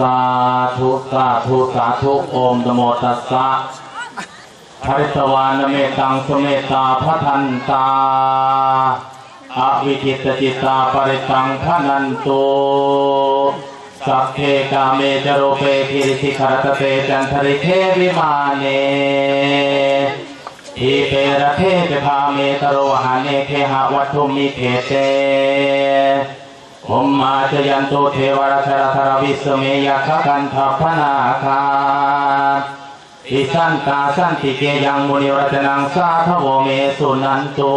สาธุสาธุสาธุโอมนโมตัสสะภริตวานเมตังสเมตาพระทันตาอวิจิตจิตตาปริตังพระนันตุสัพเพกาเมจโรเปคิริสิขรตเตจันทริเทวิมาเนทีเปรเทเปพาเมตโรหาเนเคหะวัตถุมิเขเต ผมมาจยันตุเทวราชรธรวิสเมยขกันทัพนาคาอิสันตาสันติเกยังมุนิรัตนังสาทโวเมสุนันตุ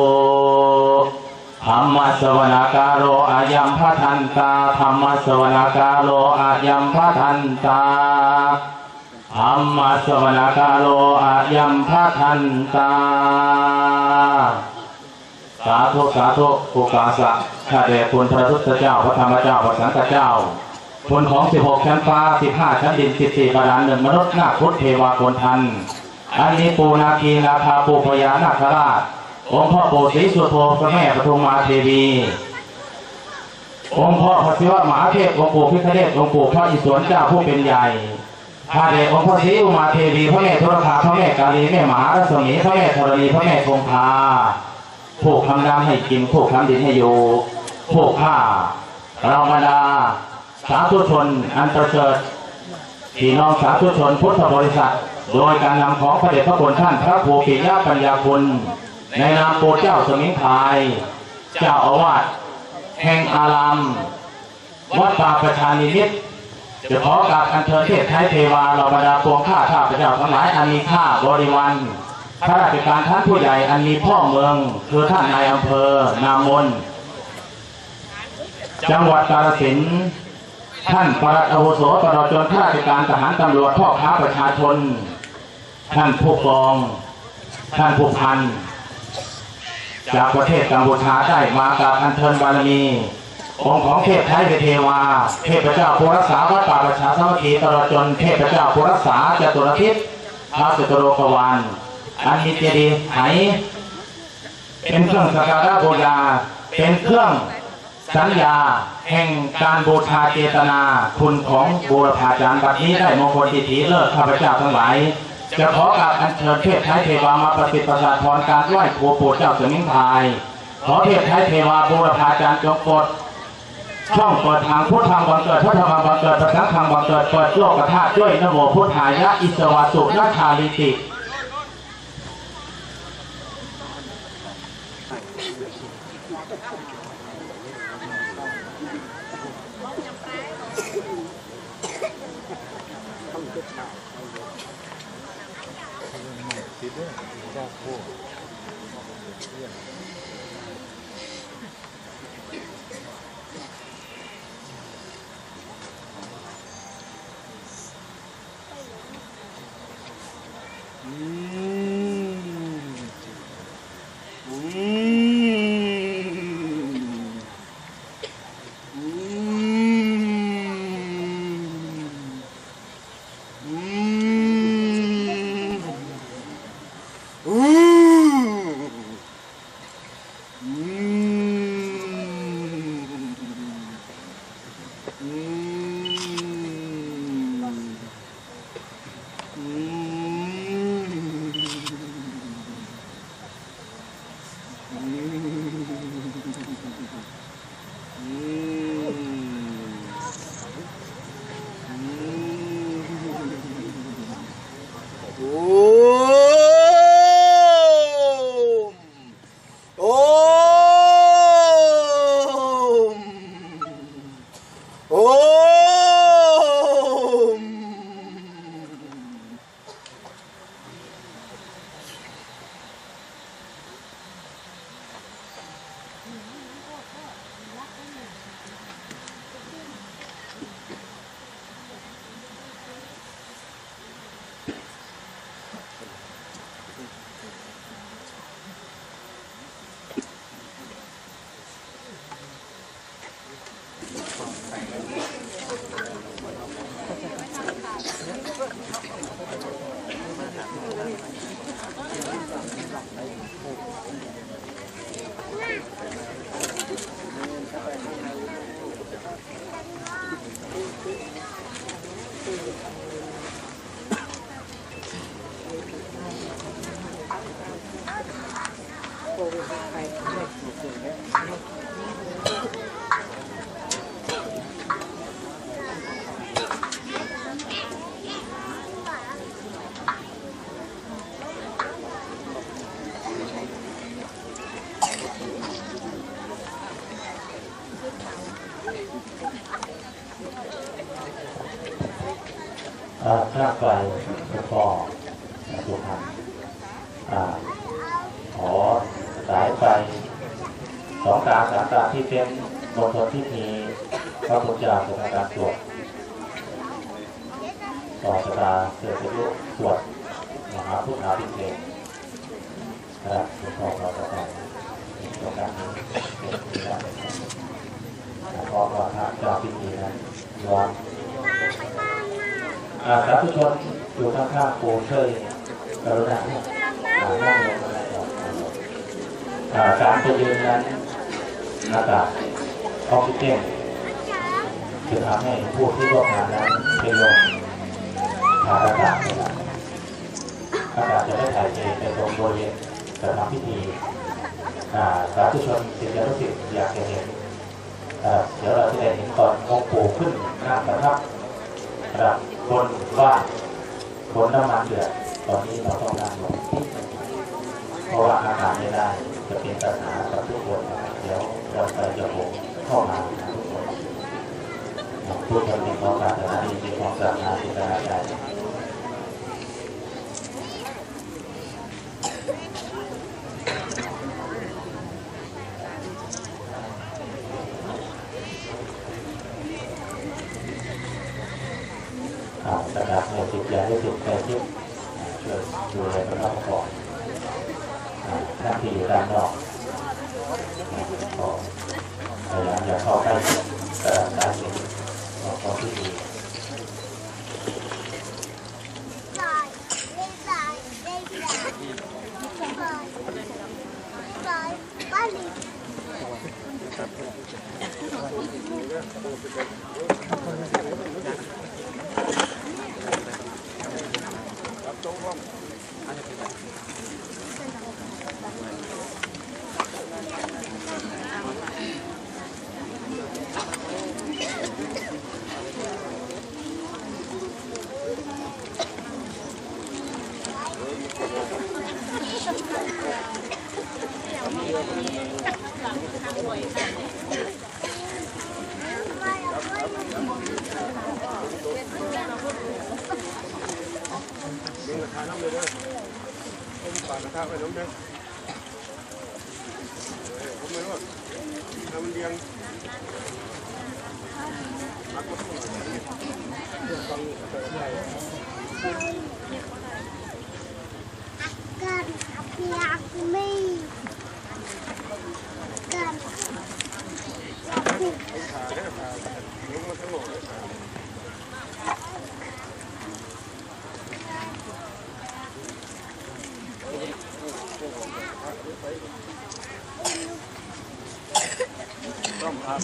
ธรรมสวนาการโรอายัมพทันตาธรรมสวนาการโรอายัมพทันตาธรรมสวนาการโรอายัมพทันตา สาธุสาธุภูกาสะข้าแต่คุณพระพุทธเจ้าพระธรรมเจ้าพระสังฆเจ้าคุณของ 16 ชั้นฟ้า 15 ชั้นดิน 14 ประดานหนึ่งมนุษย์นาคพุทธเทวาคนทัน อันนี้ปูนาคีนาคาปูพญานาคราช องค์พ่อปู่ศรีสุโธพระแม่ปทุมมาเทวี องค์พ่อพระศิวะมหาเทพองค์ปู่พิฆเนศองค์ปู่พระอิศวรเจ้าผู้เป็นใหญ่ข้าแต่องค์พระศรีอุมาเทวีพระแม่ทุรคาพระแม่กาลีแม่มหารัศมีพระแม่ธรณีพระแม่คงคา ผูกคำน้ำให้กินผูกคำดินให้อยู่ผูกผ้าเราบรรดา สาธุชนอันประเสริฐพี่น้องสาธุชนพุทธบริษัท โดยการนำของพระเดชพระคุณท่านพระภูปิยปัญญาคุณ ในนามโปรดเจ้าสมิงพาย เจ้าอาวาสแห่งอาราม วัดป่าประชานิมิตจะขอกราบอัญเชิญเทพไทยเทวาเราบรรดาปวงข้าข้าพระเจ้าทั้งหลายอันมีค่าบริวาร ข้าราชการท่านผู้ใหญ่อันมีพ่อเมืองคือท่านนายอำเภอนามน จังหวัดกาฬสินธุ์ท่านปลัดอาวุโสตลอดจนข้าราชการทหารตำรวจพ่อค้าประชาชน ท่านผู้กอง ท่านผู้พัน จากประเทศกัมพูชาได้มากราบอัญเชิญบารมี องค์ของเทพไทยเทวา เทพเจ้าผู้รักษาวัดป่าประชาสมัคคีตลอดจนเทพเจ้าผู้รักษาจตุรทิศพระจตุโลกวาล อันมีเจดีย์ไหเป็นเครื่องสักการะบูชาเป็นเครื่องสัญญาแห่งการบูชาเจตนาคุณของบูรพาจารย์บัดนี้ได้มงคลทิฏฐิเลิศข้าพเจ้าทั้งหลายจะขอกราบอัญเชิญเทพไทยเทวามาประสิทธิ์ประสาทพรการไหว้ครูปู่เจ้าสมิงพายขอเทพไทยเทวาบูรพาจารย์จงโปรดช่องเปิดทางพุทธทางบังเกิดพุทธทางบังเกิดประทังทางบังเกิดเปิดโลกธาตุด้วยนโมพุทธายะอิสวาสุนาชาลิติ 음. 음. อ่าข้างไกลแล้วก็สุพรรณอ่าขอสายไฟสองตาสามตาที่เป็นมณฑลพิธีพระพุทธเจ้าเป็นการสวดต่อชะตาเสือสยุสวดมหาพุทธาพิเศษครับหลวงพ่อเราจะแต่งตรงนั้นนี้เป็นที่แรกแล้วก็พระเจ้าพิธีนั้นร้อนอา สาธุชนอยู่ข้างๆปูช่วยกรุณาหานั่งลงมาได้ครับอ่าการไปยืนนั้นอากาศออกซิเจนจะทำให้ผู้ที่ร่วมงานนั้นเป็นลมขาดอากาศอากาศจะได้ถ่ายเทไปตรงบริเวณสถานพิธีสาธุชนศิษยานุศิษย์อยากจะเห็นเดี๋ยวเราจะได้เห็นตอนองค์ปู่ขึ้นหน้าประทับครับ บนว่าคนน้ำมันเดือดตอนนี้เราต้องการลงเพราะว่าอาหารไม่ได้จะเป็นปัญหากับทุกคนเดี๋ยวเราจะจะผมเข้ามาทุกคนทุกคนมีความปรารถนาดีมีความศรัทธาที่จะใจครับนะครับในจิตใจให้สุดใจที่ช่วยดูแลพระเราก่อนอ่าท่านที่อยู่ ด้านนอกก็พยายามอย่าเข้าใกล้กระดาษสายสินข องของที่ากระทะไปน้ำเด้อผมไม่รู้ทำเลี้ยงรักก็ต้องหน่อย Akan api aku mi. Akan. Api. ขาได้ขาลุกมาทั้งหมดเลยขา Lap. อ้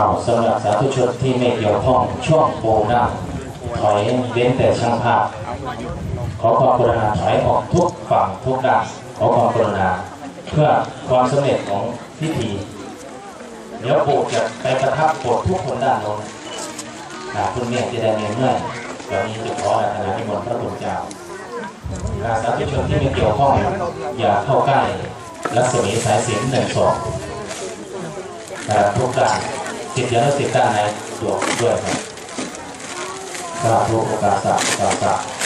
าวสำหรับสาธุชนที่ไม่เกี่ยวข้องช่วงโบนั่งถอยเว้นแต่ช่างภาพ ขอความกรุณาถอยออกทุกฝั่งทุกด้านขอความกรุณาเพื่อความสำเร็จของพิธี เดี๋ยวปู่จะไปประทับโปรดทุกคนด้านโน้นอ่าคุณเมฆจะได้เงินเมื่อยเดี๋ยวนี้จะขออาณานิมนต์พระคุณเจ้าอ่าสาธุชนที่ไม่เกี่ยวข้องอย่าเข้าใกล้รัศมีสายเสิญจนหนึ่งสองอ่าทุกด้านสิทธิอนุสิทธิด้านในตัวด้วยครับสาธุโอกาสะโอกาสะ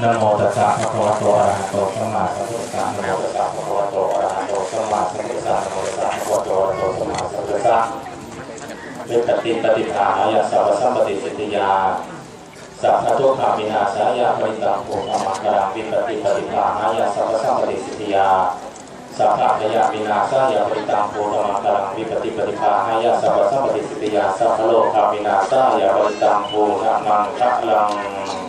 นะโมตัสสะภะคะวะโตอะระหะโตสัมมาสัมพุทธัสสะนะโมตัสสะภะคะวะโตอะระหะโตสัมมาสัมพุทธัสสะนะโมตัสสะภะคะวะโตอะระหะโตสัมมาสัมพุทธัสสะเวตติปฏิภาหายาสัพพสัมปติสิทธิยาสัพพะทุกขามินาสายาปริตังภูมิมังคลังวิปติปฏิภาหายาสัพพสัมปติสิทธิยาสัพพะพยามินาสายาปริตังภูมิมังคลังวิปติปฏิภาหายาสัพพสัมปติสิทธิยาสัพพะโลกามินาสายาปริตังภูมิมังคลัง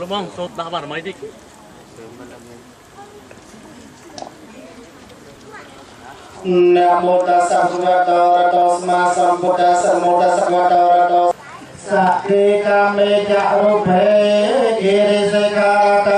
Salomon, tot daha var mıydık? Namo tassa bhagavato arahato samma sambuddhassa namo tassa bhagavato arahato sakhe kame ja rubhe giri sekarata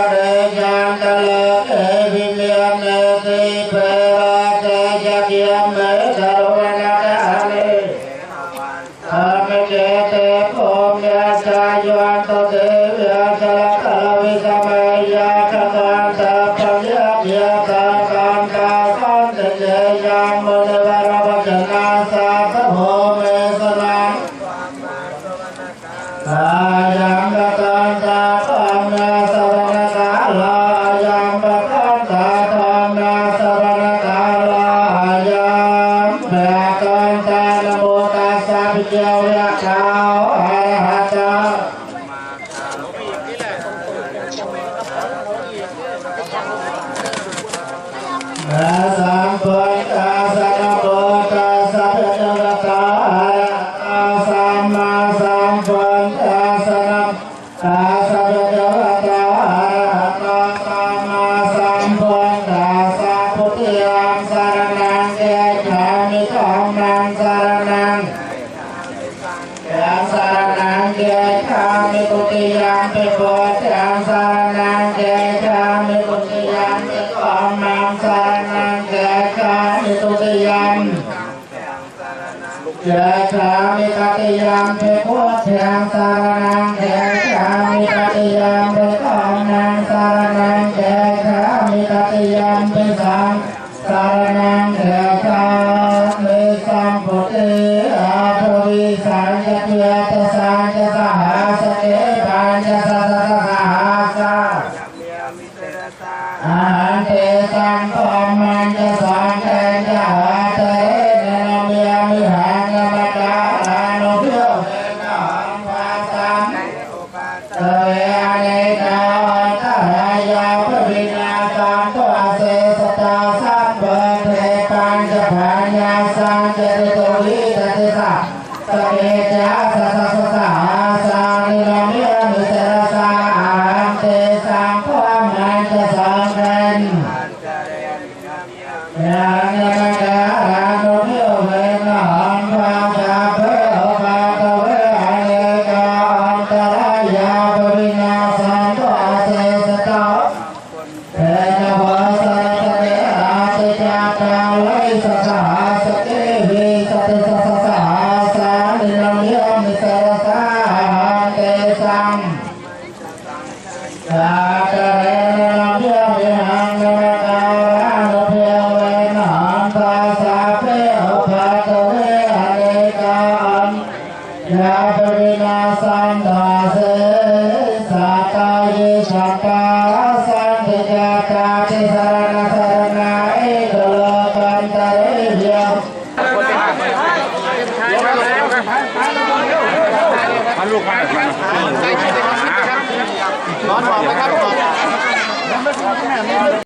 阳光普照，天上蓝。